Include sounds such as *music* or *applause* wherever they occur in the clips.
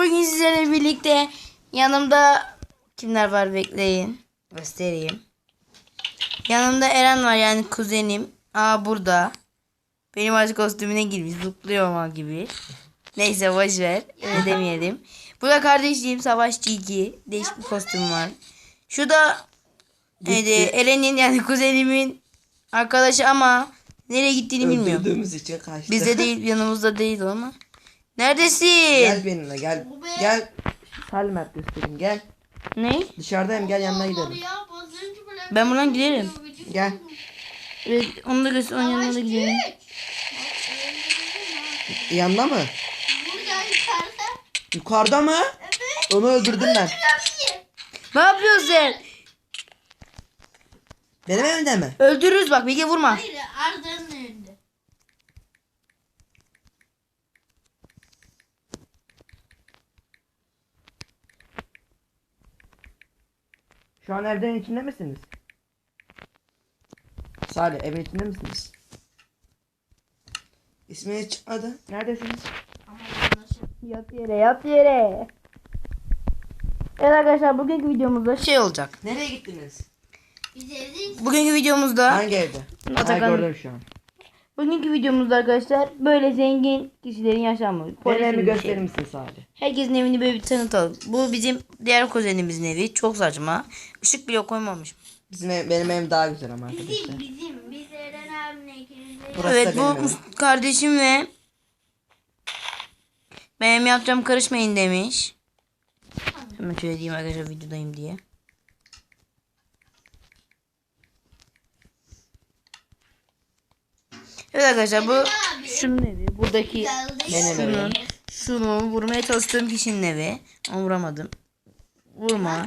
bugün sizlerle birlikte yanımda kimler var bekleyin. Göstereyim. Yanımda Eren var yani kuzenim. Aa burada. Benim aşk kostümüne girmiş. Zıplıyor ama gibi. Neyse boş ver. Öyle *laughs* demeyelim. Bu da kardeşliğim Savaşçı 2. Değişik bir kostüm var. Şu da neydi? Eren'in yani kuzenimin arkadaşı ama nereye gittiğini bilmiyorum. İçin kaçtı. Bizde *laughs* değil yanımızda değil ama. Neredesin? Gel benimle gel. Gel. Salim Mert göstereyim gel. Ne? Dışarıdayım gel yanına gidelim. Ben buradan giderim. Gel. Evet, onu da göster, onun yanına da gidelim. Yanına mı? Burada yukarıda. Yukarıda mı? Onu öldürdüm ben. Ne yapıyorsun sen? Benim evimde mi? Öldürürüz bak Bilge vurma. Hayır Arda'nın önünde. Şu an evden içinde misiniz? Salih evin içinde misiniz? İsmini çıkmadı. Neredesiniz? Yat yere yat yere. Evet arkadaşlar bugünkü videomuzda şey olacak. Nereye gittiniz? Biz evdeyiz. Bugünkü videomuzda Hangi evde? Ha, Atakan- gördüm şu an. Bugünkü videomuzda arkadaşlar böyle zengin kişilerin yaşamı. Bir şey. gösterir misin Salih? Herkesin evini böyle bir tanıtalım. Bu bizim diğer kuzenimizin evi. Çok saçma. Işık bile koymamış. Bizim ev, benim evim daha güzel ama arkadaşlar. Bizim bizim. Biz Eren abimle ikimiz. Burası evet da bu benim evim. Kardeşim ve benim yapacağım karışmayın demiş. Hemen şöyle diyeyim arkadaşlar videodayım diye. Evet arkadaşlar bu şunun evi. Buradaki şunun şunu vurmaya çalıştığım kişinin evi. Ama vuramadım. Vurma.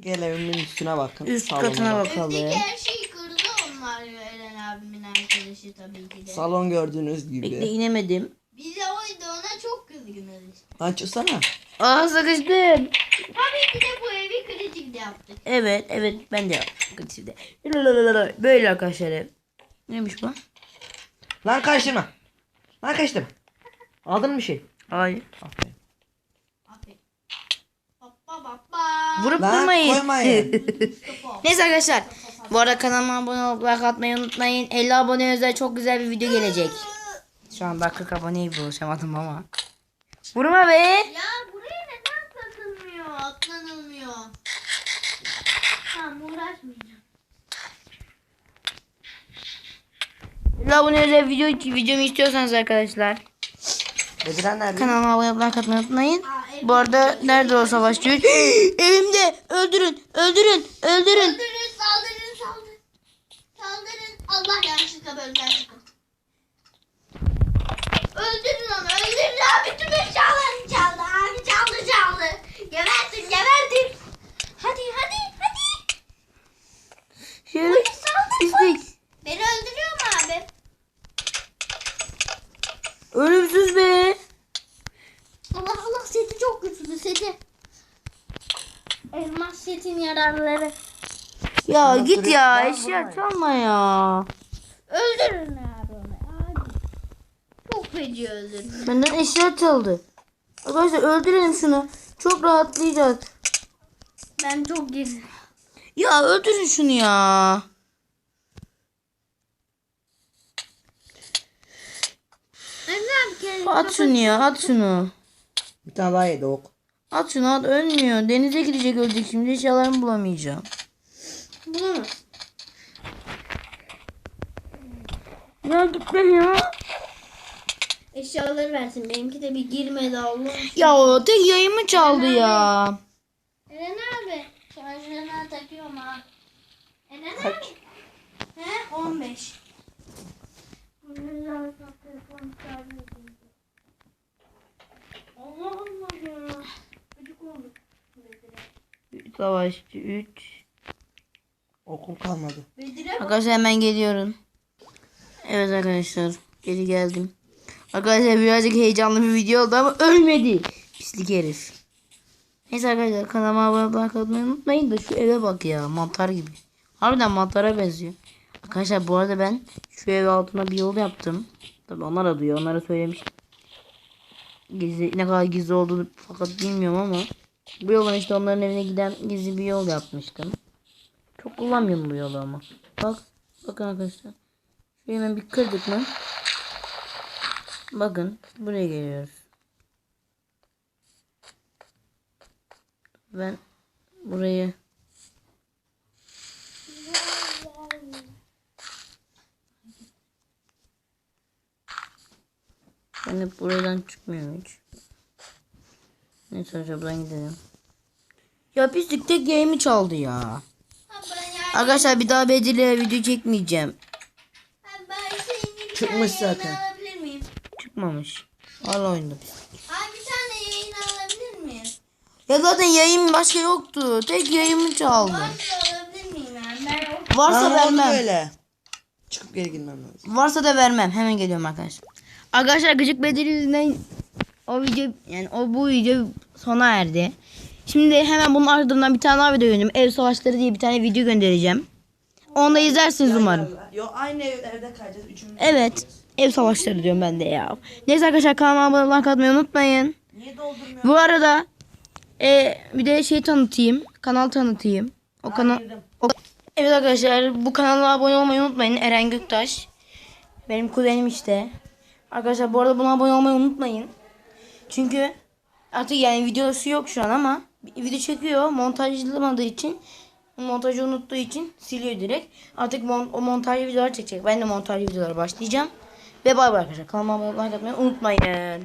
Gel evimin üstüne bakın. Üst salona katına bak. bakalım. Evdeki her şeyi kırdı onlar Eren abimin arkadaşı tabii ki de. Salon gördüğünüz Bekle gibi. inemedim. Biz de oydu ona çok kızgınız. Lan çıksana. Aa sıkıştım. Tabii ki de bu evi kritik yaptık. Evet evet ben de yaptım. Şimdi. Böyle arkadaşlar ev. Neymiş bu? Lan karıştırma. Lan karıştırma. Aldın mı bir şey? Hayır. Aferin. Aferin. Baba baba. Vurup Lan durmayın. koymayın. *laughs* Neyse arkadaşlar. Bu arada kanalıma abone olup like atmayı unutmayın. 50 abone özel çok güzel bir video gelecek. Şu an dakika 40 aboneye buluşamadım ama. Vurma be. Ya buraya neden atlanılmıyor? Atlanılmıyor. Tamam uğraşmayacağım. Abone özel video, videomu istiyorsanız arkadaşlar. Bediren nerede? Kanalıma abone olup like atmayı unutmayın. Aa, Bu arada nerede o savaşçı? *gasps* Evimde. Öldürün. Öldürün. Öldürün. Saldırın saldırın saldırın. Saldırın. Allah yanlışlıkla çıkın. Öldürün onu öldürün abi bütün eşyalarını çaldı abi çaldı çaldı. Gebertin gebertin. Hadi hadi hadi. Şöyle Saldır. pislik. Beni öldürüyor mu abi? Ölümsüz be. Allah Allah seti çok güçlü seti. Setin yararları. Ya Şuna git ya eşya çalma ya. Öldürün abi onu. Abi. Çok feci öldürün. Benden eşya çaldı. Arkadaşlar öldürelim şunu. Çok rahatlayacağız. Ben çok gizli. Ya öldürün şunu ya. At şunu ya at şunu. Bir tane daha yedi ok. At şunu at ölmüyor. Denize gidecek ölecek şimdi eşyalarımı bulamayacağım. Bunu Ya gitme ya. Eşyaları versin. Benimki de bir girmedi Allah'ım. Ya o tek yayımı çaldı ya. Eren abi. Şarjına takıyorum ha. Eren abi. He 15. Allah Allah ya. Gıcık oldu. Savaşçı 3. Okum kalmadı. Arkadaşlar hemen geliyorum. Evet arkadaşlar geri geldim. Arkadaşlar birazcık heyecanlı bir video oldu ama ölmedi. Pislik herif. Neyse arkadaşlar kanalıma abone olmayı unutmayın da şu eve bak ya mantar gibi. Harbiden mantara benziyor. Arkadaşlar bu arada ben şu ev altına bir yol yaptım. Tabi onlar da duyuyor onlara söylemiştim. Gizli, ne kadar gizli olduğunu fakat bilmiyorum ama bu yoldan işte onların evine giden gizli bir yol yapmıştım. Çok kullanmıyorum bu yolu ama. Bak. Bakın arkadaşlar. Şöyle hemen bir kırdık mı? Bakın. Buraya geliyoruz. Ben burayı ben hep buradan çıkmıyorum hiç. Neyse hocam buradan gidelim. Ya pislik tek yayımı çaldı ya. Arkadaşlar bir daha Bedir'le video çekmeyeceğim. Çıkmış zaten. Çıkmamış. Hala oyunda biz. Ha bir tane yayın alabilir miyim? Ya zaten yayın başka yoktu. Tek yayımı çaldı. Varsa alabilir miyim yani? Ben o Varsa Aa, oldu vermem. böyle. Çıkıp geri girmem lazım. Varsa da vermem. Hemen geliyorum arkadaşlar. Arkadaşlar gıcık Bedir yüzünden o video yani o bu video sona erdi. Şimdi hemen bunun ardından bir tane daha video göndereceğim. Ev savaşları diye bir tane video göndereceğim. Onu da izlersiniz umarım. Yo aynı ev, evde kalacağız. Üçümüz. Evet. Ev savaşları diyorum ben de ya. Neyse arkadaşlar kanalıma abone olmayı atmayı unutmayın. Niye doldurmuyor? Bu arada e, bir de şey tanıtayım. Kanal tanıtayım. O kanal girdim. o- Evet arkadaşlar bu kanala abone olmayı unutmayın. Eren Göktaş. Benim kuzenim işte. Arkadaşlar bu arada buna abone olmayı unutmayın. Çünkü artık yani videosu yok şu an ama video çekiyor. Montajlamadığı için montajı unuttuğu için siliyor direkt. Artık mon- o montajlı videolar çekecek. Ben de montajlı videolara başlayacağım. Ve bay bay arkadaşlar. Kanalıma abone olmayı unutmayın.